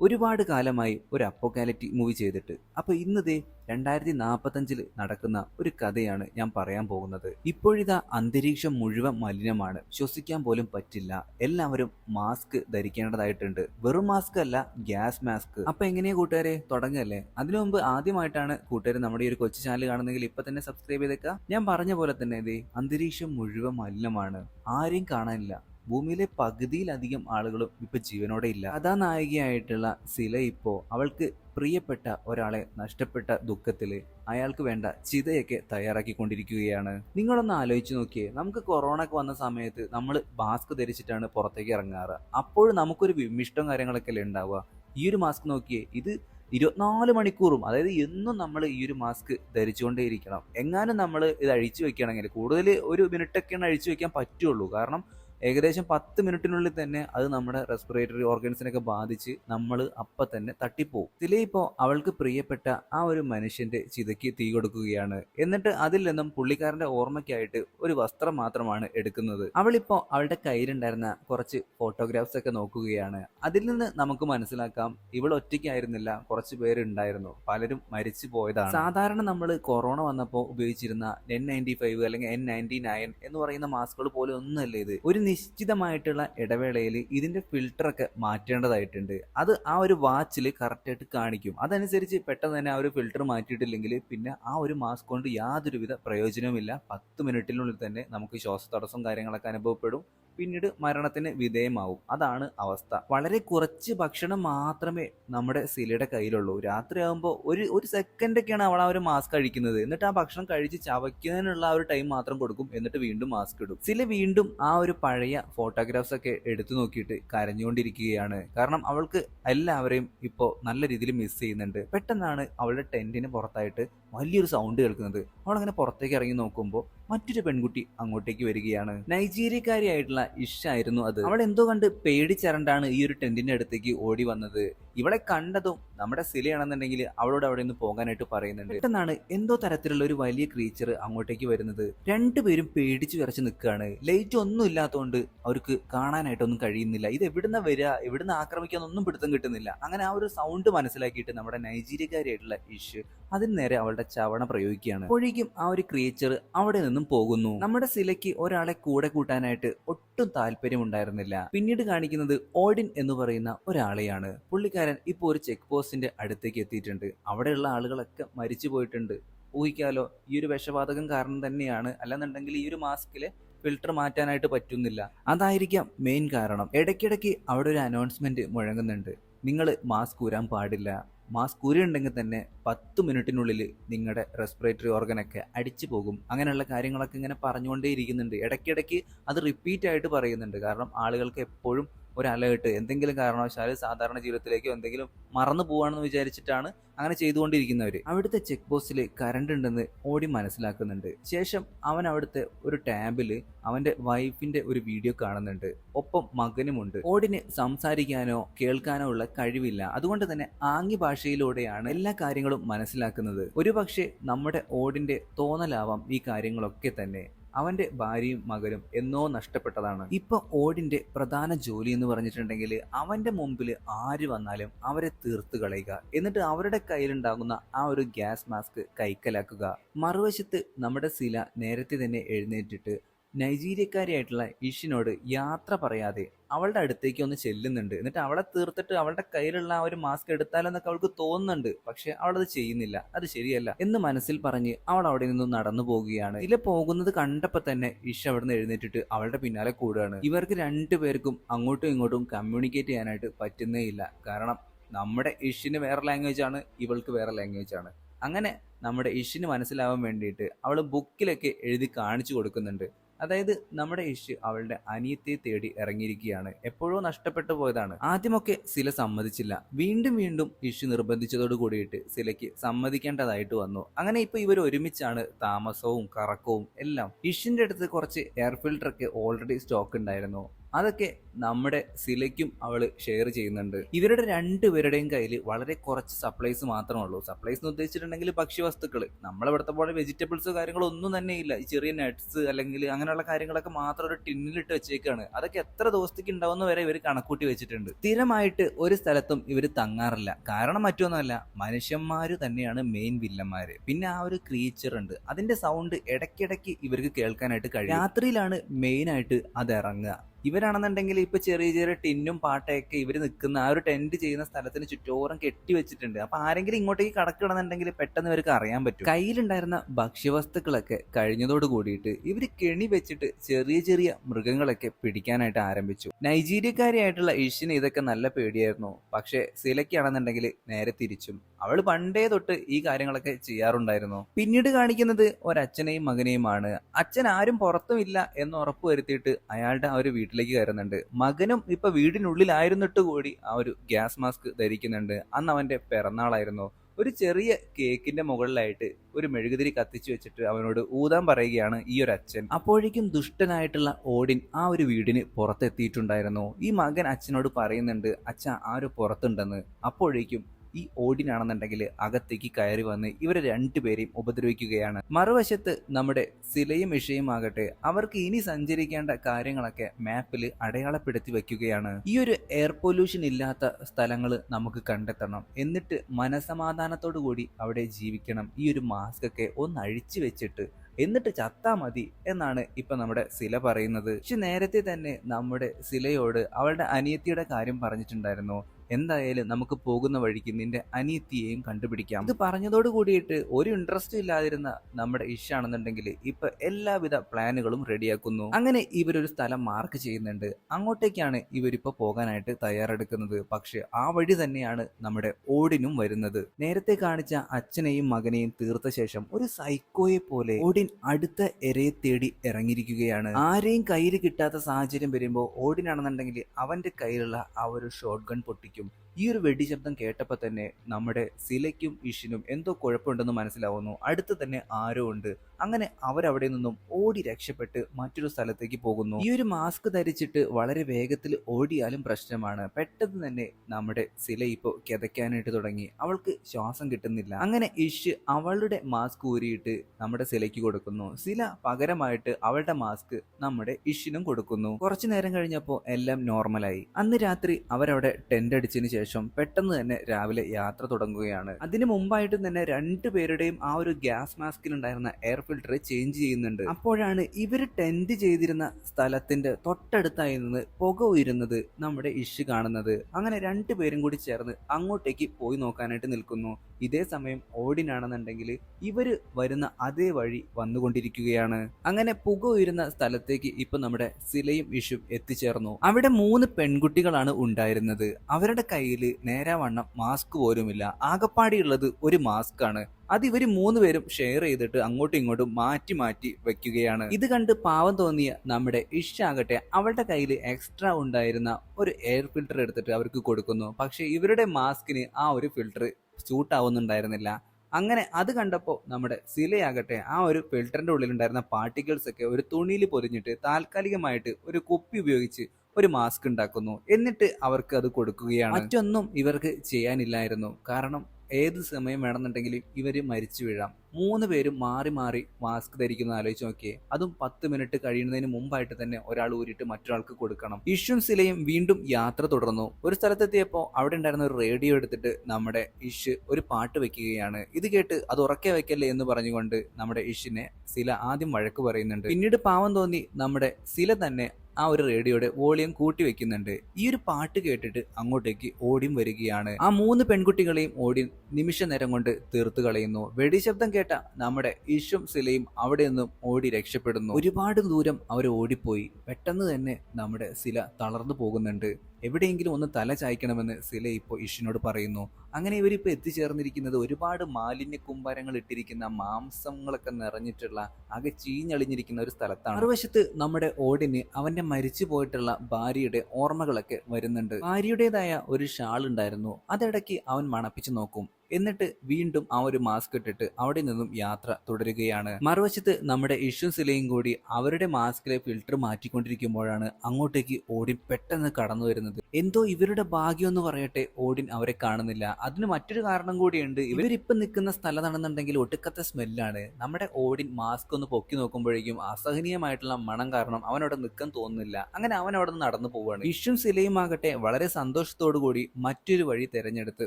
ഒരുപാട് കാലമായി ഒരു അപ്പോക്കാലിറ്റി മൂവി ചെയ്തിട്ട്. അപ്പൊ ഇന്നതേ രണ്ടായിരത്തി നാൽപ്പത്തഞ്ചിൽ നടക്കുന്ന ഒരു കഥയാണ് ഞാൻ പറയാൻ പോകുന്നത്. ഇപ്പോഴിതാ അന്തരീക്ഷം മുഴുവൻ മലിനമാണ്. ശ്വസിക്കാൻ പോലും പറ്റില്ല. എല്ലാവരും മാസ്ക് ധരിക്കേണ്ടതായിട്ടുണ്ട്. വെറും മാസ്ക് അല്ല ഗ്യാസ് മാസ്ക് അപ്പൊ എങ്ങനെയാ കൂട്ടുകാരെ? തുടങ്ങല്ലേ? അതിനു മുമ്പ് ആദ്യമായിട്ടാണ് കൂട്ടുകാർ നമ്മുടെ ഈ ഒരു കൊച്ചു ചാനൽ കാണുന്നെങ്കിൽ ഇപ്പൊ തന്നെ സബ്സ്ക്രൈബ് ചെയ്തേക്കാം. ഞാൻ പറഞ്ഞ പോലെ തന്നെ ഇതേ അന്തരീക്ഷം മുഴുവൻ മലിനമാണ്. ആരെയും കാണാനില്ല. ഭൂമിയിലെ പകുതിയിലധികം ആളുകളും ഇപ്പൊ ജീവനോടെ ഇല്ല. കഥാനായികയായിട്ടുള്ള സില ഇപ്പോ അവൾക്ക് പ്രിയപ്പെട്ട ഒരാളെ നഷ്ടപ്പെട്ട ദുഃഖത്തിൽ അയാൾക്ക് വേണ്ട ചിതയൊക്കെ തയ്യാറാക്കിക്കൊണ്ടിരിക്കുകയാണ്. നിങ്ങളൊന്ന് ആലോചിച്ച് നോക്കിയേ നമുക്ക് കൊറോണ ഒക്കെ വന്ന സമയത്ത് നമ്മൾ മാസ്ക് ധരിച്ചിട്ടാണ് പുറത്തേക്ക് ഇറങ്ങാറ്. അപ്പോഴും നമുക്കൊരു വിമിഷ്ടം കാര്യങ്ങളൊക്കെ അല്ലേ ഉണ്ടാവുക? ഈ ഒരു മാസ്ക് നോക്കിയേ ഇത് ഇരുപത്തിനാല് മണിക്കൂറും അതായത് എന്നും നമ്മൾ ഈ ഒരു മാസ്ക് ധരിച്ചുകൊണ്ടേയിരിക്കണം. എങ്ങാനും നമ്മൾ ഇത് അഴിച്ചു വെക്കുകയാണെങ്കിൽ കൂടുതൽ ഒരു മിനിറ്റൊക്കെയാണ് അഴിച്ചു വെക്കാൻ പറ്റുള്ളൂ. കാരണം ഏകദേശം പത്ത് മിനിറ്റിനുള്ളിൽ തന്നെ അത് നമ്മുടെ റെസ്പിറേറ്ററി ഓർഗൻസിനൊക്കെ ബാധിച്ച് നമ്മൾ അപ്പം തന്നെ തട്ടിപ്പോവും. ഇതിലേ ഇപ്പോൾ അവൾക്ക് പ്രിയപ്പെട്ട ആ ഒരു മനുഷ്യന്റെ ചിതയ്ക്ക് തീ കൊടുക്കുകയാണ്. എന്നിട്ട് അതിൽ നിന്നും പുള്ളിക്കാരന്റെ ഓർമ്മയ്ക്കായിട്ട് ഒരു വസ്ത്രം മാത്രമാണ് എടുക്കുന്നത്. അവളിപ്പോൾ അവളുടെ കയ്യിലുണ്ടായിരുന്ന കുറച്ച് ഫോട്ടോഗ്രാഫ്സ് ഒക്കെ നോക്കുകയാണ്. അതിൽ നിന്ന് നമുക്ക് മനസ്സിലാക്കാം ഇവൾ ഒറ്റയ്ക്കായിരുന്നില്ല കുറച്ച് പേരുണ്ടായിരുന്നു പലരും മരിച്ചു പോയതാണ്. സാധാരണ നമ്മൾ കൊറോണ വന്നപ്പോൾ ഉപയോഗിച്ചിരുന്ന എൻ നയന്റി ഫൈവ് അല്ലെങ്കിൽ എൻ നയന്റി നയൻ എന്ന് പറയുന്ന മാസ്കുകൾ പോലെ ഒന്നുമല്ല ഇത്. ഒരു നിശ്ചിതമായിട്ടുള്ള ഇടവേളയിൽ ഇതിന്റെ ഫിൽറ്ററൊക്കെ മാറ്റേണ്ടതായിട്ടുണ്ട്. അത് ആ ഒരു വാച്ചിൽ കറക്റ്റായിട്ട് കാണിക്കും. അതനുസരിച്ച് പെട്ടെന്ന് തന്നെ ആ ഒരു ഫിൽറ്റർ മാറ്റിയിട്ടില്ലെങ്കിൽ പിന്നെ ആ ഒരു മാസ്ക് കൊണ്ട് യാതൊരുവിധ പ്രയോജനവുമില്ല. പത്ത് മിനിറ്റിനുള്ളിൽ തന്നെ നമുക്ക് ശ്വാസതടസ്സം കാര്യങ്ങളൊക്കെ അനുഭവപ്പെടും. പിന്നീട് മരണത്തിന് വിധേയമാവും. അതാണ് അവസ്ഥ. വളരെ കുറച്ച് ഭക്ഷണം മാത്രമേ നമ്മുടെ സിലയുടെ കയ്യിലുള്ളൂ. രാത്രിയാകുമ്പോൾ ഒരു ഒരു സെക്കൻഡൊക്കെയാണ് അവൾ ആ ഒരു മാസ്ക് കഴിക്കുന്നത് എന്നിട്ട് ആ ഭക്ഷണം കഴിച്ച് ചവയ്ക്കുന്നതിനുള്ള ആ ഒരു ടൈം മാത്രം കൊടുക്കും. എന്നിട്ട് വീണ്ടും മാസ്ക് ഇടും. സില വീണ്ടും ആ ഒരു പഴയ ഫോട്ടോഗ്രാഫ്സ് ഒക്കെ എടുത്തു നോക്കിയിട്ട് കരഞ്ഞുകൊണ്ടിരിക്കുകയാണ്. കാരണം അവൾക്ക് എല്ലാവരെയും ഇപ്പോൾ നല്ല രീതിയിൽ മിസ് ചെയ്യുന്നുണ്ട്. പെട്ടെന്നാണ് അവളുടെ ടെന്റിന് പുറത്തായിട്ട് വലിയൊരു സൗണ്ട് കേൾക്കുന്നത്. അവളങ്ങനെ പുറത്തേക്ക് ഇറങ്ങി നോക്കുമ്പോൾ മറ്റൊരു പെൺകുട്ടി അങ്ങോട്ടേക്ക് വരികയാണ്. നൈജീരിയക്കാരിയായിട്ടുള്ള ഇഷ് ആയിരുന്നു അത്. അവൾ എന്തോ കണ്ട് പേടിച്ചരണ്ടാണ് ഈ ഒരു ടെന്റിന്റെ അടുത്തേക്ക് ഓടി വന്നത്. ഇവളെ കണ്ടതും നമ്മുടെ സിലയാണെന്നുണ്ടെങ്കിൽ അവളോട് അവിടെ നിന്ന് പോകാനായിട്ട് പറയുന്നുണ്ട്. പെട്ടെന്നാണ് എന്തോ തരത്തിലുള്ള ഒരു വലിയ ക്രീച്ചർ അങ്ങോട്ടേക്ക് വരുന്നത്. രണ്ടുപേരും പേടിച്ചു വിറച്ച് നിൽക്കുകയാണ്. ലൈറ്റ് ഒന്നും ഇല്ലാത്തതുകൊണ്ട് അവർക്ക് കാണാനായിട്ടൊന്നും കഴിയുന്നില്ല. ഇത് എവിടുന്ന വരിക എവിടുന്ന് ആക്രമിക്കാന്നൊന്നും പിടുത്തം കിട്ടുന്നില്ല. അങ്ങനെ ആ ഒരു സൗണ്ട് മനസ്സിലാക്കിയിട്ട് നമ്മുടെ നൈജീരിയക്കാരായിട്ടുള്ള ഇഷ് അതിന് നേരെ അവളുടെ ചവണ പ്രയോഗിക്കുകയാണ്. അപ്പോഴേക്കും ആ ഒരു ക്രീച്ചർ അവിടെ നിന്നും പോകുന്നു. നമ്മുടെ സിലയ്ക്ക് ഒരാളെ കൂടെ കൂട്ടാനായിട്ട് ഒട്ടും താല്പര്യമുണ്ടായിരുന്നില്ല. പിന്നീട് കാണിക്കുന്നത് ഓഡിൻ എന്ന് പറയുന്ന ഒരാളെയാണ്. പുള്ളിക്കാരൻ ഇപ്പോൾ ഒരു ചെക്ക് പോസ്റ്റിന്റെ അടുത്തേക്ക് എത്തിയിട്ടുണ്ട്. അവിടെയുള്ള ആളുകളൊക്കെ മരിച്ചു പോയിട്ടുണ്ട്. ഊഹിക്കാലോ ഈ ഒരു വിഷവാതകം കാരണം തന്നെയാണ്. അല്ലെന്നുണ്ടെങ്കിൽ ഈ ഒരു മാസ്കിൽ ഫിൽട്ടർ മാറ്റാനായിട്ട് പറ്റുന്നില്ല. അതായിരിക്കാം മെയിൻ കാരണം. ഇടയ്ക്കിടയ്ക്ക് അവിടെ ഒരു അനൗൺസ്മെന്റ് മുഴങ്ങുന്നുണ്ട്. നിങ്ങൾ മാസ്ക് ഊരാൻ പാടില്ല. മാസ്ക് ഊരിയുണ്ടെങ്കിൽ തന്നെ പത്ത് മിനിറ്റിനുള്ളിൽ നിങ്ങളുടെ റെസ്പിറേറ്ററി ഓർഗനൊക്കെ അടിച്ചു പോകും. അങ്ങനെയുള്ള കാര്യങ്ങളൊക്കെ ഇങ്ങനെ പറഞ്ഞുകൊണ്ടേ ഇരിക്കുന്നുണ്ട് ഇടയ്ക്കിടയ്ക്ക് അത് റിപ്പീറ്റ് ആയിട്ട് പറയുന്നുണ്ട്. കാരണം ആളുകൾക്ക് എപ്പോഴും ഒരു അലേർട്ട് എന്തെങ്കിലും കാരണവശാൽ സാധാരണ ജീവിതത്തിലേക്കോ എന്തെങ്കിലും മറന്നു പോവാണെന്ന് വിചാരിച്ചിട്ടാണ് അങ്ങനെ ചെയ്തുകൊണ്ടിരിക്കുന്നവർ അവിടുത്തെ ചെക്ക് പോസ്റ്റിൽ കറണ്ട് ഉണ്ടെന്ന് ഓടി മനസ്സിലാക്കുന്നുണ്ട്. ശേഷം അവൻ അവിടുത്തെ ഒരു ടാബിൽ അവന്റെ വൈഫിന്റെ ഒരു വീഡിയോ കാണുന്നുണ്ട്. ഒപ്പം മകനുമുണ്ട്. ഓടിന് സംസാരിക്കാനോ കേൾക്കാനോ ഉള്ള കഴിവില്ല. അതുകൊണ്ട് തന്നെ ആംഗ്യ ഭാഷയിലൂടെയാണ് എല്ലാ കാര്യങ്ങളും മനസ്സിലാക്കുന്നത്. ഒരുപക്ഷെ നമ്മുടെ ഓടിന്റെ തോന്നലാവാം ഈ കാര്യങ്ങളൊക്കെ തന്നെ. അവന്റെ ഭാര്യയും മകനും എന്നോ നഷ്ടപ്പെട്ടതാണ്. ഇപ്പൊ ഓടിന്റെ പ്രധാന ജോലി എന്ന് പറഞ്ഞിട്ടുണ്ടെങ്കിൽ അവന്റെ മുമ്പിൽ ആര് വന്നാലും അവരെ തീർത്ത് കളയുക. എന്നിട്ട് അവരുടെ കയ്യിലുണ്ടാകുന്ന ആ ഒരു ഗ്യാസ് മാസ്ക് കൈക്കലാക്കുക. മറുവശത്ത് നമ്മുടെ ശില നേരത്തെ തന്നെ എഴുന്നേറ്റിട്ട് നൈജീരിയക്കാരിയായിട്ടുള്ള ഇഷിനോട് യാത്ര പറയാതെ അവളുടെ അടുത്തേക്ക് ഒന്ന് ചെല്ലുന്നുണ്ട്. എന്നിട്ട് അവളെ തീർത്തിട്ട് അവളുടെ കയ്യിലുള്ള ആ ഒരു മാസ്ക് എടുത്താലെന്നൊക്കെ അവൾക്ക് തോന്നുന്നുണ്ട്. പക്ഷെ അവളത് ചെയ്യുന്നില്ല. അത് ശരിയല്ല എന്ന് മനസ്സിൽ പറഞ്ഞ് അവൾ അവിടെ നിന്നും നടന്നു പോകുകയാണ് ഇതിലെ പോകുന്നത് കണ്ടപ്പോ തന്നെ ഇഷ അവിടെ നിന്ന് എഴുന്നേറ്റിട്ട് അവളുടെ പിന്നാലെ കൂടുകയാണ്. ഇവർക്ക് രണ്ടുപേർക്കും അങ്ങോട്ടും ഇങ്ങോട്ടും കമ്മ്യൂണിക്കേറ്റ് ചെയ്യാനായിട്ട് പറ്റുന്നേ ഇല്ല. കാരണം നമ്മുടെ ഇഷിന് വേറെ ലാംഗ്വേജ് ആണ് ഇവൾക്ക് വേറെ ലാംഗ്വേജ് ആണ്. അങ്ങനെ നമ്മുടെ ഇഷിന് മനസ്സിലാവാൻ വേണ്ടിയിട്ട് അവൾ ബുക്കിലൊക്കെ എഴുതി കാണിച്ചു കൊടുക്കുന്നുണ്ട്. അതായത് നമ്മുടെ യേശു അവളുടെ അനിയത്തെ തേടി ഇറങ്ങിയിരിക്കുകയാണ്. എപ്പോഴോ നഷ്ടപ്പെട്ടു പോയതാണ്. ആദ്യമൊക്കെ സില സമ്മതിച്ചില്ല. വീണ്ടും വീണ്ടും യേശു നിർബന്ധിച്ചതോട് കൂടിയിട്ട് സിലയ്ക്ക് സമ്മതിക്കേണ്ടതായിട്ട് വന്നു. അങ്ങനെ ഇപ്പൊ ഇവർ ഒരുമിച്ചാണ് താമസവും കറക്കവും എല്ലാം. ഇഷിന്റെ അടുത്ത് കുറച്ച് എയർ ഫിൽട്ടർ ഒക്കെ ഓൾറെഡി സ്റ്റോക്ക് ഉണ്ടായിരുന്നു. അതൊക്കെ നമ്മുടെ സിലയ്ക്കും അവൾ ഷെയർ ചെയ്യുന്നുണ്ട്. ഇവരുടെ രണ്ടുപേരുടെയും കയ്യിൽ വളരെ കുറച്ച് സപ്ലൈസ് മാത്രമേ ഉള്ളൂ. സപ്ലൈസ് എന്ന് ഉദ്ദേശിച്ചിട്ടുണ്ടെങ്കിൽ ഭക്ഷ്യവസ്തുക്കൾ നമ്മളിവിടുത്തെ പോലെ വെജിറ്റബിൾസ് കാര്യങ്ങളോ ഒന്നും തന്നെ ഇല്ല. ഈ ചെറിയ നട്ട്സ് അല്ലെങ്കിൽ അങ്ങനെയുള്ള കാര്യങ്ങളൊക്കെ മാത്രം ഒരു ടിന്നിലിട്ട് വെച്ചേക്കാണ്. അതൊക്കെ എത്ര ദിവസത്തേക്ക് ഉണ്ടാവുന്ന വരെ ഇവർ കണക്കൂട്ടി വെച്ചിട്ടുണ്ട്. സ്ഥിരമായിട്ട് ഒരു സ്ഥലത്തും ഇവർ തങ്ങാറില്ല. കാരണം മറ്റൊന്നുമല്ല മനുഷ്യന്മാര് തന്നെയാണ് മെയിൻ വില്ലന്മാര് പിന്നെ ആ ഒരു ക്രീച്ചർ ഉണ്ട്. അതിന്റെ സൗണ്ട് ഇടയ്ക്കിടയ്ക്ക് ഇവർക്ക് കേൾക്കാനായിട്ട് കഴിയും. രാത്രിയിലാണ് മെയിൻ ആയിട്ട് അത് ഇറങ്ങുക. ഇവരാണെന്നുണ്ടെങ്കിൽ ഇപ്പൊ ചെറിയ ചെറിയ ടിന്നും പാട്ടയൊക്കെ ഇവർ നിൽക്കുന്ന ആ ഒരു ടെന്റ് ചെയ്യുന്ന സ്ഥലത്തിന് ചുറ്റോറം കെട്ടി വെച്ചിട്ടുണ്ട്. അപ്പൊ ആരെങ്കിലും ഇങ്ങോട്ടേക്ക് കടക്കണമെന്നുണ്ടെങ്കിൽ പെട്ടെന്ന് ഇവർക്ക് അറിയാൻ പറ്റും. കയ്യിലുണ്ടായിരുന്ന ഭക്ഷ്യവസ്തുക്കളൊക്കെ കഴിഞ്ഞതോട് കൂടിയിട്ട് ഇവർ കെണി വെച്ചിട്ട് ചെറിയ ചെറിയ മൃഗങ്ങളൊക്കെ പിടിക്കാനായിട്ട് ആരംഭിച്ചു. നൈജീരിയക്കാരിയായിട്ടുള്ള ഇഷിന് ഇതൊക്കെ നല്ല പേടിയായിരുന്നു. പക്ഷെ സിലയ്ക്കാണെന്നുണ്ടെങ്കിൽ നേരെ തിരിച്ചും. അവൾ പണ്ടേ തൊട്ട് ഈ കാര്യങ്ങളൊക്കെ ചെയ്യാറുണ്ടായിരുന്നു. പിന്നീട് കാണിക്കുന്നത് ഒരച്ഛനെയും മകനെയുമാണ്. അച്ഛൻ ആരും പുറത്തുമില്ല എന്ന് ഉറപ്പുവരുത്തിയിട്ട് അയാളുടെ ആ ഒരു വീട്ടിലേക്ക് കയറുന്നുണ്ട്. മകനും ഇപ്പൊ വീടിനുള്ളിലായിരുന്നിട്ട് കൂടി ആ ഒരു ഗ്യാസ് മാസ്ക് ധരിക്കുന്നുണ്ട്. അന്ന് അവന്റെ പിറന്നാളായിരുന്നു. ഒരു ചെറിയ കേക്കിന്റെ മുകളിലായിട്ട് ഒരു മെഴുകുതിരി കത്തിച്ചു വെച്ചിട്ട് അവനോട് ഊതാൻ പറയുകയാണ് ഈ ഒരു അച്ഛൻ. അപ്പോഴേക്കും ദുഷ്ടനായിട്ടുള്ള ഓഡിൻ ആ ഒരു വീടിന് പുറത്തെത്തിയിട്ടുണ്ടായിരുന്നു. ഈ മകൻ അച്ഛനോട് പറയുന്നുണ്ട് അച്ഛ ആര് പുറത്തുണ്ടെന്ന്. അപ്പോഴേക്കും ഈ ഓടിനാണെന്നുണ്ടെങ്കിൽ അകത്തേക്ക് കയറി വന്ന് ഇവരെ രണ്ടുപേരെയും ഉപദ്രവിക്കുകയാണ്. മറുവശത്ത് നമ്മുടെ സിലയും ഇഷയും ആകട്ടെ അവർക്ക് ഇനി സഞ്ചരിക്കേണ്ട കാര്യങ്ങളൊക്കെ മാപ്പിൽ അടയാളപ്പെടുത്തി വെക്കുകയാണ് ഈ ഒരു എയർ പൊല്യൂഷൻ ഇല്ലാത്ത സ്ഥലങ്ങൾ നമുക്ക് കണ്ടെത്തണം. എന്നിട്ട് മനസമാധാനത്തോടു കൂടി അവിടെ ജീവിക്കണം. ഈ ഒരു മാസ്ക് ഒക്കെ ഒന്ന് അഴിച്ചു വെച്ചിട്ട് എന്നിട്ട് ചത്താ മതി എന്നാണ് ഇപ്പൊ നമ്മുടെ സില പറയുന്നത്. പക്ഷെ നേരത്തെ തന്നെ നമ്മുടെ സിലയോട് അവളുടെ അനിയത്തിയുടെ കാര്യം പറഞ്ഞിട്ടുണ്ടായിരുന്നു. എന്തായാലും നമുക്ക് പോകുന്ന വഴിക്ക് നിന്റെ അനിയത്തിയെയും കണ്ടുപിടിക്കാം. ഇത് പറഞ്ഞതോട് കൂടിയിട്ട് ഒരു ഇൻട്രസ്റ്റ് ഇല്ലാതിരുന്ന നമ്മുടെ ഇഷാണെന്നുണ്ടെങ്കിൽ ഇപ്പൊ എല്ലാവിധ പ്ലാനുകളും റെഡിയാക്കുന്നു. അങ്ങനെ ഇവരൊരു സ്ഥലം മാർക്ക് ചെയ്യുന്നുണ്ട്. അങ്ങോട്ടേക്കാണ് ഇവരിപ്പോ പോകാനായിട്ട് തയ്യാറെടുക്കുന്നത്. പക്ഷെ ആ വഴി തന്നെയാണ് നമ്മുടെ ഓടിനും വരുന്നത്. നേരത്തെ കാണിച്ച അച്ഛനെയും മകനെയും തീർത്ത ശേഷം ഒരു സൈക്കോയെ പോലെ ഓടിൻ അടുത്ത എരയെ തേടി ഇറങ്ങിയിരിക്കുകയാണ്. ആരെയും കയ്യിൽ കിട്ടാത്ത സാഹചര്യം വരുമ്പോൾ ഓടിനാണെന്നുണ്ടെങ്കിൽ അവന്റെ കയ്യിലുള്ള ആ ഒരു ഷോട്ട് ഗൺ പൊട്ടിക്കും. ഈ ഒരു വെടി ശബ്ദം കേട്ടപ്പോൾ തന്നെ നമ്മുടെ സിലയ്ക്കും ഇഷിനും എന്തോ കുഴപ്പമുണ്ടെന്ന് മനസ്സിലാവുന്നു. അടുത്ത് തന്നെ ആരോ ഉണ്ട്. അങ്ങനെ അവരവിടെ നിന്നും ഓടി രക്ഷപ്പെട്ട് മറ്റൊരു സ്ഥലത്തേക്ക് പോകുന്നു. ഈ ഒരു മാസ്ക് ധരിച്ചിട്ട് വളരെ വേഗത്തിൽ ഓടിയാലും പ്രശ്നമാണ്. പെട്ടെന്ന് തന്നെ നമ്മുടെ സില ഇപ്പോൾ കിതയ്ക്കാനായിട്ട് തുടങ്ങി. അവൾക്ക് ശ്വാസം കിട്ടുന്നില്ല. അങ്ങനെ ഇഷ് അവളുടെ മാസ്ക് ഊരിയിട്ട് നമ്മുടെ സിലയ്ക്ക് കൊടുക്കുന്നു. സില പകരമായിട്ട് അവളുടെ മാസ്ക് നമ്മുടെ ഇഷിനും കൊടുക്കുന്നു. കുറച്ചു നേരം കഴിഞ്ഞപ്പോൾ എല്ലാം നോർമലായി. അന്ന് രാത്രി അവരവിടെ ടെന്റ് അടിച്ചതിന് ശേഷം പെട്ടെന്ന് തന്നെ രാവിലെ യാത്ര തുടങ്ങുകയാണ്. അതിനു മുമ്പായിട്ട് തന്നെ രണ്ടു പേരുടെയും ആ ഒരു ഗ്യാസ് മാസ്കിൽ ഉണ്ടായിരുന്ന എയർ ഫിൽട്ടർ ചേഞ്ച് ചെയ്യുന്നുണ്ട്. അപ്പോഴാണ് ഇവർ ടെന്റ് ചെയ്തിരുന്ന സ്ഥലത്തിന്റെ തൊട്ടടുത്തായി നിന്ന് പുക ഉയരുന്നത് നമ്മുടെ ഇഷ്യു കാണുന്നത്. അങ്ങനെ രണ്ടുപേരും കൂടി ചേർന്ന് അങ്ങോട്ടേക്ക് പോയി നോക്കാനായിട്ട് നിൽക്കുന്നു. ഇതേ സമയം ഓടിനാണെന്നുണ്ടെങ്കിൽ ഇവർ വരുന്ന അതേ വഴി വന്നുകൊണ്ടിരിക്കുകയാണ്. അങ്ങനെ പുക ഉയരുന്ന സ്ഥലത്തേക്ക് ഇപ്പൊ നമ്മുടെ സിലയും ഇഷും എത്തിച്ചേർന്നു. അവിടെ മൂന്ന് പെൺകുട്ടികളാണ് ഉണ്ടായിരുന്നത്. അവരുടെ കയ്യിൽ നേരാവണ്ണം മാസ്ക് പോലുമില്ല. ആകപ്പാടിയുള്ളത് ഒരു മാസ്ക് ആണ്. അത് ഇവർ മൂന്ന് പേരും ഷെയർ ചെയ്തിട്ട് അങ്ങോട്ടും ഇങ്ങോട്ടും മാറ്റി മാറ്റി വെക്കുകയാണ്. ഇത് കണ്ട് പാവം തോന്നിയ നമ്മുടെ ഇഷാകട്ടെ അവളുടെ കയ്യിൽ എക്സ്ട്രാ ഉണ്ടായിരുന്ന ഒരു എയർ ഫിൽട്ടർ എടുത്തിട്ട് അവർക്ക് കൊടുക്കുന്നു. പക്ഷെ ഇവരുടെ മാസ്കിന് ആ ഒരു ഫിൽട്ടർ സ്യൂട്ട് ആവുന്നുണ്ടായിരുന്നില്ല. അങ്ങനെ അത് കണ്ടപ്പോൾ നമ്മുടെ സിലയാകട്ടെ ആ ഒരു ഫിൽറ്ററിന്റെ ഉള്ളിലുണ്ടായിരുന്ന പാർട്ടിക്കിൾസ് ഒക്കെ ഒരു തുണിയിൽ പൊതിഞ്ഞിട്ട് താൽക്കാലികമായിട്ട് ഒരു കുപ്പി ഉപയോഗിച്ച് ഒരു മാസ്ക് ഉണ്ടാക്കുന്നു. എന്നിട്ട് അവർക്ക് അത് കൊടുക്കുകയാണ്. മറ്റൊന്നും ഇവർക്ക് ചെയ്യാനില്ലായിരുന്നു. കാരണം ഏത് സമയം വേണമെന്നുണ്ടെങ്കിലും ഇവർ മരിച്ചു വീഴാം. മൂന്ന് പേരും മാറി മാറി മാസ്ക് ധരിക്കുന്നത് ആലോചിച്ച് നോക്കിയേ. അതും പത്ത് മിനിറ്റ് കഴിയുന്നതിന് മുമ്പായിട്ട് തന്നെ ഒരാൾ ഊരിട്ട് മറ്റൊരാൾക്ക് കൊടുക്കണം. ഇഷും സിലയും വീണ്ടും യാത്ര തുടർന്നു. ഒരു സ്ഥലത്തെത്തിയപ്പോൾ അവിടെ ഉണ്ടായിരുന്ന ഒരു റേഡിയോ എടുത്തിട്ട് നമ്മുടെ ഇഷ് ഒരു പാട്ട് വെക്കുകയാണ്. ഇത് കേട്ട് അത് ഉറക്കെ വെക്കല്ലേ എന്ന് പറഞ്ഞുകൊണ്ട് നമ്മുടെ ഇഷിനെ സില ആദ്യം വഴക്ക് പറയുന്നുണ്ട്. പിന്നീട് പാവം തോന്നി നമ്മുടെ സില തന്നെ ആ ഒരു റേഡിയോയുടെ വോളിയം കൂട്ടി വെക്കുന്നുണ്ട്. ഈ ഒരു പാട്ട് കേട്ടിട്ട് അങ്ങോട്ടേക്ക് ഓടിയും വരികയാണ്. ആ മൂന്ന് പെൺകുട്ടികളെയും ഓടി നിമിഷ നേരം കൊണ്ട് തീർത്തു കളയുന്നു. വെടിശബ്ദം കേട്ട നമ്മുടെ ഇഷും സിലയും അവിടെ നിന്നും ഓടി രക്ഷപ്പെടുന്നു. ഒരുപാട് ദൂരം അവർ ഓടിപ്പോയി. പെട്ടെന്ന് തന്നെ നമ്മുടെ സില തളർന്നു പോകുന്നുണ്ട്. എവിടെയെങ്കിലും ഒന്ന് തല ചായ്ക്കണമെന്ന് സില ഇപ്പോൾ ഇഷിനോട് പറയുന്നു. അങ്ങനെ ഇവരിപ്പോൾ എത്തിച്ചേർന്നിരിക്കുന്നത് ഒരുപാട് മാലിന്യ കുമ്പാരങ്ങൾ ഇട്ടിരിക്കുന്ന മാംസങ്ങളൊക്കെ നിറഞ്ഞിട്ടുള്ള ആകെ ചീഞ്ഞളിഞ്ഞിരിക്കുന്ന ഒരു സ്ഥലത്താണ്. മറുവശത്ത് നമ്മുടെ ഓടിന് അവന്റെ മരിച്ചു പോയിട്ടുള്ള ഭാര്യയുടെ ഓർമ്മകളൊക്കെ വരുന്നുണ്ട്. ഭാര്യയുടേതായ ഒരു ഷാൾ ഉണ്ടായിരുന്നു. അതിടയ്ക്ക് അവൻ മണപ്പിച്ചു നോക്കും. എന്നിട്ട് വീണ്ടും ആ ഒരു മാസ്ക് ഇട്ടിട്ട് അവിടെ നിന്നും യാത്ര തുടരുകയാണ്. മറുവശത്ത് നമ്മുടെ ഇഷ്യൂസിലെയും കൂടി അവരുടെ മാസ്കിലെ ഫിൽട്ടർ മാറ്റിക്കൊണ്ടിരിക്കുമ്പോഴാണ് അങ്ങോട്ടേക്ക് ഓടിൻ പെട്ടെന്ന് കടന്നു വരുന്നത്. എന്തോ ഇവരുടെ ഭാഗ്യം എന്ന് പറയട്ടെ ഓടിൻ അവരെ കാണുന്നില്ല. അതിന് മറ്റൊരു കാരണം കൂടിയുണ്ട്. ഇവരിപ്പം നിൽക്കുന്ന സ്ഥലത്താണെന്നുണ്ടെങ്കിൽ ഒടുക്കത്തെ സ്മെല്ലാണ് നമ്മുടെ ഓടിൻ മാസ്ക് ഒന്ന് പൊക്കി നോക്കുമ്പോഴേക്കും അസഹനീയമായിട്ടുള്ള മണം കാരണം അവനവിടെ നിൽക്കാൻ തോന്നുന്നില്ല. അങ്ങനെ അവൻ അവിടെ നിന്ന് നടന്നു പോവുകയാണ്. ഇഷ്യും സിലയും ആകട്ടെ വളരെ സന്തോഷത്തോടു കൂടി മറ്റൊരു വഴി തെരഞ്ഞെടുത്ത്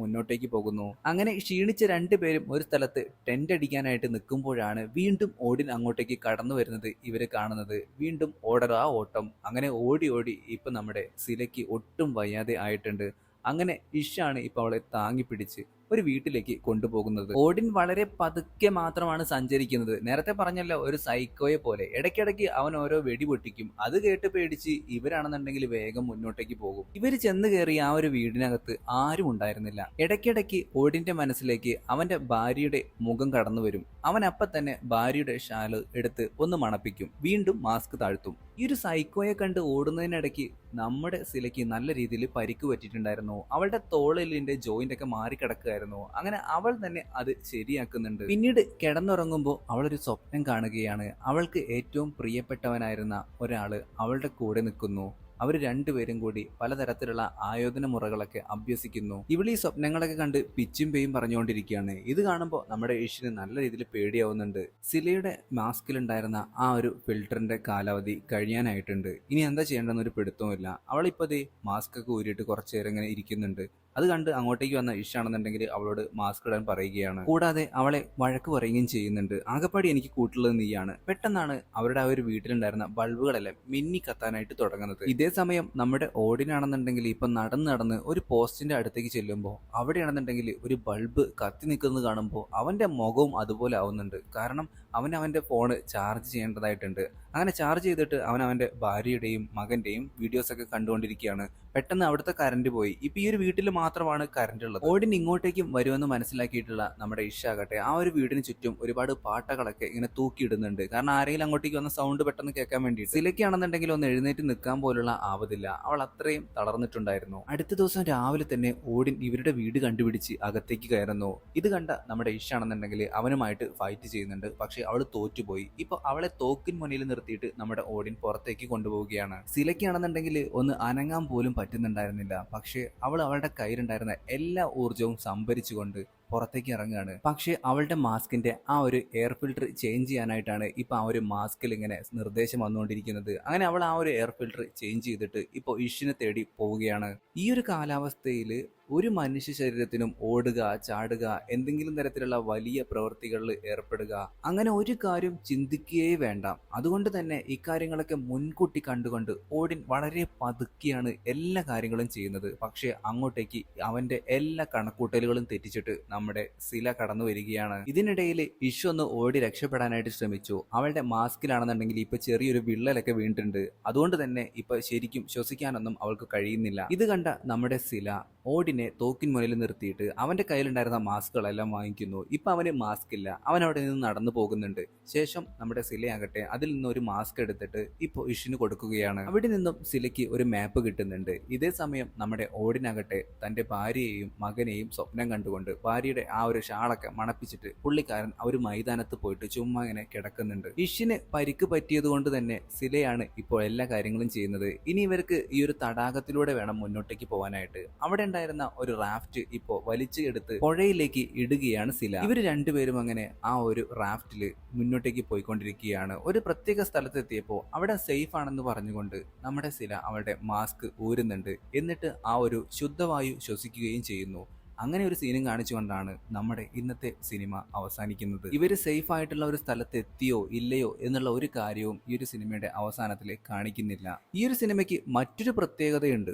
മുന്നോട്ടേക്ക് പോകുന്നു. അങ്ങനെ ക്ഷീണിച്ച രണ്ടുപേരും ഒരു സ്ഥലത്ത് ടെന്റ് അടിക്കാനായിട്ട് നിൽക്കുമ്പോഴാണ് വീണ്ടും ഓടിൻ അങ്ങോട്ടേക്ക് കടന്നു വരുന്നത് ഇവർ കാണുന്നത്. വീണ്ടും ഓടറാ ഓട്ടം. അങ്ങനെ ഓടി ഓടി ഇപ്പം നമ്മുടെ സിലയ്ക്ക് ഒട്ടും വയ്യാതെ ആയിട്ടുണ്ട്. അങ്ങനെ ഇഷാണ് ഇപ്പോൾ അവളെ താങ്ങി പിടിച്ച് ഒരു വീട്ടിലേക്ക് കൊണ്ടുപോകുന്നത്. ഓടിൻ വളരെ പതുക്കെ മാത്രമാണ് സഞ്ചരിക്കുന്നത്. നേരത്തെ പറഞ്ഞല്ലോ ഒരു സൈക്കോയെ പോലെ. ഇടയ്ക്കിടയ്ക്ക് അവൻ ഓരോ വെടി പൊട്ടിക്കും. അത് കേട്ട് പേടിച്ച് ഇവരാണെന്നുണ്ടെങ്കിൽ വേഗം മുന്നോട്ടേക്ക് പോകും. ഇവർ ചെന്ന് കയറി ആ ഒരു വീടിനകത്ത് ആരും ഉണ്ടായിരുന്നില്ല. ഇടയ്ക്കിടയ്ക്ക് ഓടിന്റെ മനസ്സിലേക്ക് അവന്റെ ഭാര്യയുടെ മുഖം കടന്നു വരും. അവൻ അപ്പൊ തന്നെ ഭാര്യയുടെ ഷാൽ എടുത്ത് ഒന്ന് മണപ്പിക്കും. വീണ്ടും മാസ്ക് താഴ്ത്തും. ഈ ഒരു സൈക്കോയെ കണ്ട് ഓടുന്നതിനിടയ്ക്ക് നമ്മുടെ സിലയ്ക്ക് നല്ല രീതിയിൽ പരിക്ക് പറ്റിയിട്ടുണ്ടായിരുന്നു. അവളുടെ തോളലിന്റെ ജോയിന്റ് ഒക്കെ മാറിക്കിടക്കുകയായിരുന്നു. അങ്ങനെ അവൾ തന്നെ അത് ശരിയാക്കുന്നുണ്ട്. പിന്നീട് കിടന്നുറങ്ങുമ്പോൾ അവളൊരു സ്വപ്നം കാണുകയാണ്. അവൾക്ക് ഏറ്റവും പ്രിയപ്പെട്ടവനായിരുന്ന ഒരാൾ അവളുടെ കൂടെ നിൽക്കുന്നു. അവർ രണ്ടുപേരും കൂടി പലതരത്തിലുള്ള ആയോധന മുറകളൊക്കെ അഭ്യസിക്കുന്നു. ഇവൾ ഈ സ്വപ്നങ്ങളൊക്കെ കണ്ട് പിച്ചും പേയും പറഞ്ഞുകൊണ്ടിരിക്കുകയാണ്. ഇത് കാണുമ്പോൾ നമ്മുടെ ഏഷ്യന് നല്ല രീതിയിൽ പേടിയാവുന്നുണ്ട്. സിലയുടെ മാസ്കിലുണ്ടായിരുന്ന ആ ഒരു ഫിൽറ്ററിന്റെ കാലാവധി കഴിയാനായിട്ടുണ്ട്. ഇനി എന്താ ചെയ്യേണ്ടെന്ന് ഒരു പിടുത്തവുമില്ല. അവളിപ്പോ ദേ മാസ്ക് ഒക്കെ ഊരിയിട്ട് കുറച്ചു നേരം ഇങ്ങനെ ഇരിക്കുന്നുണ്ട്. അത് കണ്ട് അങ്ങോട്ടേക്ക് വന്ന ഇഷാണെന്നുണ്ടെങ്കിൽ അവളോട് മാസ്ക് ഇടാൻ പറയുകയാണ്. കൂടാതെ അവളെ വഴക്ക് പറയുകയും ചെയ്യുന്നുണ്ട്. ആകപ്പാടി എനിക്ക് കൂട്ടുള്ളത് നീയാണ്. പെട്ടെന്നാണ് അവരുടെ ആ ഒരു വീട്ടിലുണ്ടായിരുന്ന ബൾബുകളെല്ലാം മിന്നി കത്താനായിട്ട് തുടങ്ങുന്നത്. ഇതേ സമയം നമ്മുടെ ഓടിനാണെന്നുണ്ടെങ്കിൽ ഇപ്പൊ നടന്ന് നടന്ന് ഒരു പോസ്റ്റിന്റെ അടുത്തേക്ക് ചെല്ലുമ്പോൾ അവിടെയാണെന്നുണ്ടെങ്കിൽ ഒരു ബൾബ് കത്തി നിൽക്കുന്നത് കാണുമ്പോൾ അവന്റെ മുഖവും അതുപോലെ ആവുന്നുണ്ട്. കാരണം അവൻ അവന്റെ ഫോണ് ചാർജ് ചെയ്യേണ്ടതായിട്ടുണ്ട്. അങ്ങനെ ചാർജ് ചെയ്തിട്ട് അവൻ അവന്റെ ഭാര്യയുടെയും മകന്റെയും വീഡിയോസ് ഒക്കെ കണ്ടുകൊണ്ടിരിക്കുകയാണ്. പെട്ടെന്ന് അവിടുത്തെ കറണ്ട് പോയി. ഇപ്പൊ ഈ ഒരു വീട്ടിൽ മാത്രമാണ് കറണ്ട് ഉള്ളത്. ഓടിന് ഇങ്ങോട്ടേക്കും വരുമെന്ന് മനസ്സിലാക്കിയിട്ടുള്ള നമ്മുടെ ഇഷാകട്ടെ ആ ഒരു വീടിന് ചുറ്റും ഒരുപാട് പാട്ടകളൊക്കെ ഇങ്ങനെ തൂക്കിയിടുന്നുണ്ട്. കാരണം ആരെങ്കിലും അങ്ങോട്ടേക്ക് വന്ന സൗണ്ട് പെട്ടെന്ന് കേൾക്കാൻ വേണ്ടി സിലയ്ക്കാണെന്നുണ്ടെങ്കിൽ ഒന്ന് എഴുന്നേറ്റ് നിൽക്കാൻ പോലുള്ള ആവതില്ല. അവൾ അത്രയും തളർന്നിട്ടുണ്ടായിരുന്നു. അടുത്ത ദിവസം രാവിലെ തന്നെ ഓടിൻ ഇവരുടെ വീട് കണ്ടുപിടിച്ച് അകത്തേക്ക് കയറുന്നു. ഇത് കണ്ട നമ്മുടെ ഇഷാണെന്നുണ്ടെങ്കിൽ അവനുമായിട്ട് ഫൈറ്റ് ചെയ്യുന്നുണ്ട്. പക്ഷെ അവൾ തോറ്റുപോയി. ഇപ്പൊ അവളെ തോക്കിൻ മുന്നിൽ നിർത്തിയിട്ട് നമ്മുടെ ഓടിൻ പുറത്തേക്ക് കൊണ്ടുപോവുകയാണ്. സിലയ്ക്കാണെന്നുണ്ടെങ്കിൽ ഒന്ന് അനങ്ങാൻ പോലും പറ്റുന്നുണ്ടായിരുന്നില്ല. പക്ഷേ അവൾ അവളുടെ കയ്യിലുണ്ടായിരുന്ന എല്ലാ ഊർജവും സംഭരിച്ചുകൊണ്ട് പുറത്തേക്ക് ഇറങ്ങുകയാണ്. പക്ഷേ അവളുടെ മാസ്കിന്റെ ആ ഒരു എയർ ഫിൽട്ടർ ചേഞ്ച് ചെയ്യാനായിട്ടാണ് ഇപ്പൊ ആ ഒരു മാസ്കിൽ ഇങ്ങനെ നിർദ്ദേശം വന്നുകൊണ്ടിരിക്കുന്നത്. അങ്ങനെ അവൾ ആ ഒരു എയർ ഫിൽട്ടർ ചേഞ്ച് ചെയ്തിട്ട് ഇപ്പോൾ ഇഷിനെ തേടി പോവുകയാണ്. ഈ ഒരു കാലാവസ്ഥയിൽ ഒരു മനുഷ്യ ശരീരത്തിനും ഓടുക ചാടുക എന്തെങ്കിലും തരത്തിലുള്ള വലിയ പ്രവൃത്തികളിൽ ഏർപ്പെടുക അങ്ങനെ ഒരു കാര്യം ചിന്തിക്കുകയേ വേണ്ട. അതുകൊണ്ട് തന്നെ ഇക്കാര്യങ്ങളൊക്കെ മുൻകൂട്ടി കണ്ടുകൊണ്ട് ഓടിൻ വളരെ പതുക്കിയാണ് എല്ലാ കാര്യങ്ങളും ചെയ്യുന്നത്. പക്ഷേ അങ്ങോട്ടേക്ക് അവന്റെ എല്ലാ കണക്കൂട്ടലുകളും തെറ്റിച്ചിട്ട് നമ്മുടെ സില കടന്നു വരികയാണ്. ഇതിനിടയിൽ ഇഷു ഒന്ന് ഓടി രക്ഷപ്പെടാനായിട്ട് ശ്രമിച്ചു. അവളുടെ മാസ്കിലാണെന്നുണ്ടെങ്കിൽ ഇപ്പൊ ചെറിയൊരു വിള്ളലൊക്കെ വീണിട്ടുണ്ട്. അതുകൊണ്ട് തന്നെ ഇപ്പൊ ശരിക്കും ശ്വസിക്കാനൊന്നും അവൾക്ക് കഴിയുന്നില്ല. ഇത് കണ്ട നമ്മുടെ സില ഓടിനെ തോക്കിൻ മുന്നിൽ നിർത്തിയിട്ട് അവന്റെ കയ്യിലുണ്ടായിരുന്ന മാസ്കുകളെല്ലാം വാങ്ങിക്കുന്നു. ഇപ്പൊ അവന് മാസ്ക് ഇല്ല. അവൻ അവിടെ നിന്ന് നടന്നു പോകുന്നുണ്ട്. ശേഷം നമ്മുടെ സിലയാകട്ടെ അതിൽ നിന്ന് ഒരു മാസ്ക് എടുത്തിട്ട് ഇപ്പോൾ ഇഷിന് കൊടുക്കുകയാണ്. അവിടെ നിന്നും സിലയ്ക്ക് ഒരു മാപ്പ് കിട്ടുന്നുണ്ട്. ഇതേ സമയം നമ്മുടെ ഓടിനാകട്ടെ തന്റെ ഭാര്യയെയും മകനെയും സ്വപ്നം കണ്ടുകൊണ്ട് ഭാര്യയുടെ ആ ഒരു ഷാളൊക്കെ മണപ്പിച്ചിട്ട് പുള്ളിക്കാരൻ ആ ഒരു മൈതാനത്ത് പോയിട്ട് ചുമ്മാ ഇങ്ങനെ കിടക്കുന്നുണ്ട്. ഇഷിന് പരിക്ക് പറ്റിയത് കൊണ്ട് തന്നെ സിലയാണ് ഇപ്പോൾ എല്ലാ കാര്യങ്ങളും ചെയ്യുന്നത്. ഇനി ഇവർക്ക് ഈ ഒരു തടാകത്തിലൂടെ വേണം മുന്നോട്ടേക്ക് പോകാനായിട്ട്. അവിടെ ഉണ്ടായിരുന്ന ഒരു റാഫ്റ്റ് ഇപ്പോ വലിച്ചു എടുത്ത് പുഴയിലേക്ക് ഇടുകയാണ് സില ഇവർ രണ്ടുപേരും അങ്ങനെ ആ ഒരു റാഫ്റ്റിൽ മുന്നോട്ടേക്ക് പോയിക്കൊണ്ടിരിക്കുകയാണ്. ഒരു പ്രത്യേക സ്ഥലത്തെത്തിയപ്പോൾ അവിടെ സേഫ് ആണെന്ന് പറഞ്ഞുകൊണ്ട് നമ്മുടെ സില അവളുടെ മാസ്ക് ഊരുന്നുണ്ട്. എന്നിട്ട് ആ ഒരു ശുദ്ധവായു ശ്വസിക്കുകയും ചെയ്യുന്നു. അങ്ങനെ ഒരു സീനും കാണിച്ചുകൊണ്ടാണ് നമ്മുടെ ഇന്നത്തെ സിനിമ അവസാനിക്കുന്നത്. ഇവർ സേഫ് ആയിട്ടുള്ള ഒരു സ്ഥലത്ത് എത്തിയോ ഇല്ലയോ എന്നുള്ള ഒരു കാര്യവും ഈ ഒരു സിനിമയുടെ അവസാനത്തിൽ കാണിക്കുന്നില്ല. ഈ ഒരു സിനിമയ്ക്ക് മറ്റൊരു പ്രത്യേകതയുണ്ട്.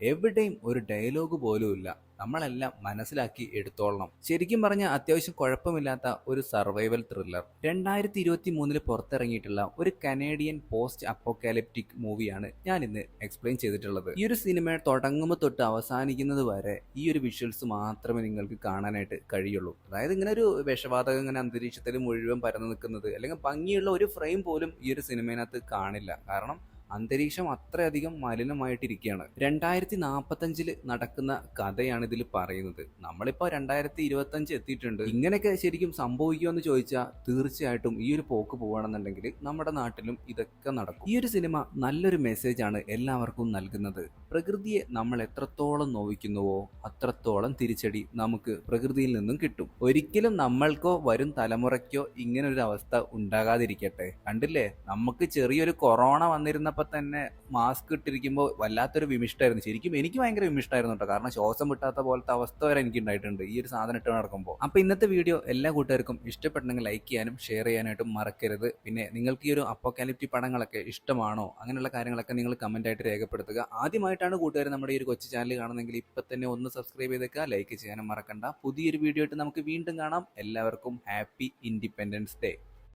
എവിടെയും ഒരു ഡയലോഗ് പോലും ഇല്ല. നമ്മളെല്ലാം മനസ്സിലാക്കി എടുത്തോളണം. ശരിക്കും പറഞ്ഞാൽ അത്യാവശ്യം കുഴപ്പമില്ലാത്ത ഒരു സർവൈവൽ ത്രില്ലർ രണ്ടായിരത്തി ഇരുപത്തി മൂന്നിൽ പുറത്തിറങ്ങിയിട്ടുള്ള ഒരു കനേഡിയൻ പോസ്റ്റ് അപ്പോക്കാലിപ്റ്റിക് മൂവിയാണ് ഞാൻ ഇന്ന് എക്സ്പ്ലെയിൻ ചെയ്തിട്ടുള്ളത്. ഈ ഒരു സിനിമ തുടങ്ങുമ്പോൾ തൊട്ട് അവസാനിക്കുന്നത് വരെ ഈ ഒരു വിഷ്വൽസ് മാത്രമേ നിങ്ങൾക്ക് കാണാനായിട്ട് കഴിയുള്ളൂ. അതായത് ഇങ്ങനെ ഒരു വിഷവാതകം ഇങ്ങനെ അന്തരീക്ഷത്തിൽ മുഴുവൻ പരന്നു നിൽക്കുന്നത് അല്ലെങ്കിൽ ഭംഗിയുള്ള ഒരു ഫ്രെയിം പോലും ഈ ഒരു സിനിമയിനകത്ത് കാണില്ല. കാരണം അന്തരീക്ഷം അത്രയധികം മലിനമായിട്ടിരിക്കുകയാണ്. രണ്ടായിരത്തി നാൽപ്പത്തഞ്ചിൽ നടക്കുന്ന കഥയാണ് ഇതിൽ പറയുന്നത്. നമ്മളിപ്പോൾ രണ്ടായിരത്തി ഇരുപത്തി അഞ്ച് എത്തിയിട്ടുണ്ട്. ഇങ്ങനെയൊക്കെ ശരിക്കും സംഭവിക്കുമെന്ന് ചോദിച്ചാൽ തീർച്ചയായിട്ടും ഈ ഒരു പോക്ക് പോവുകയാണെന്നുണ്ടെങ്കിൽ നമ്മുടെ നാട്ടിലും ഇതൊക്കെ നടക്കും. ഈ ഒരു സിനിമ നല്ലൊരു മെസ്സേജ് ആണ് എല്ലാവർക്കും നൽകുന്നത്. പ്രകൃതിയെ നമ്മൾ എത്രത്തോളം നോവിക്കുന്നുവോ അത്രത്തോളം തിരിച്ചടി നമുക്ക് പ്രകൃതിയിൽ നിന്നും കിട്ടും. ഒരിക്കലും നമ്മൾക്കോ വരും തലമുറയ്ക്കോ ഇങ്ങനെ ഒരു അവസ്ഥ ഉണ്ടാകാതിരിക്കട്ടെ. കണ്ടില്ലേ? നമുക്ക് ചെറിയൊരു കൊറോണ വന്നിരുന്നപ്പോ തന്നെ മാസ്ക് ഇട്ടിരിക്കുമ്പോൾ വല്ലാത്തൊരു വിമിഷ്ടായിരുന്നു. ശരിക്കും എനിക്ക് ഭയങ്കര വിമിഷ്ടായിരുന്നു കേട്ടോ കാരണം ശ്വാസം വിട്ടാത്ത പോലത്തെ അവസ്ഥ വരെ എനിക്ക് ഉണ്ടായിട്ടുണ്ട് ഈ ഒരു സാധനം ഇട്ട് നടക്കുമ്പോൾ അപ്പോൾ ഇന്നത്തെ വീഡിയോ എല്ലാ കൂട്ടുകാർക്കും ഇഷ്ടപ്പെട്ടെങ്കിൽ ലൈക്ക് ചെയ്യാനും ഷെയർ ചെയ്യാനായിട്ടും മറക്കരുത്. പിന്നെ നിങ്ങൾക്ക് ഈ ഒരു അപ്പോക്കാലിപ്റ്റി പടങ്ങളൊക്കെ ഇഷ്ടമാണോ? അങ്ങനെയുള്ള കാര്യങ്ങളൊക്കെ നിങ്ങൾ കമന്റ് ആയിട്ട് രേഖപ്പെടുത്തുക. ആദ്യമായിട്ടാണ് കൂട്ടുകാർ നമ്മുടെ ഈ ഒരു കൊച്ചു ചാനൽ കാണുന്നെങ്കിൽ ഇപ്പം തന്നെ ഒന്ന് സബ്സ്ക്രൈബ് ചെയ്തേക്കുക. ലൈക്ക് ചെയ്യാനും മറക്കണ്ട. പുതിയൊരു വീഡിയോ ആയിട്ട് നമുക്ക് വീണ്ടും കാണാം. എല്ലാവർക്കും ഹാപ്പി ഇൻഡിപെൻഡൻസ് ഡേ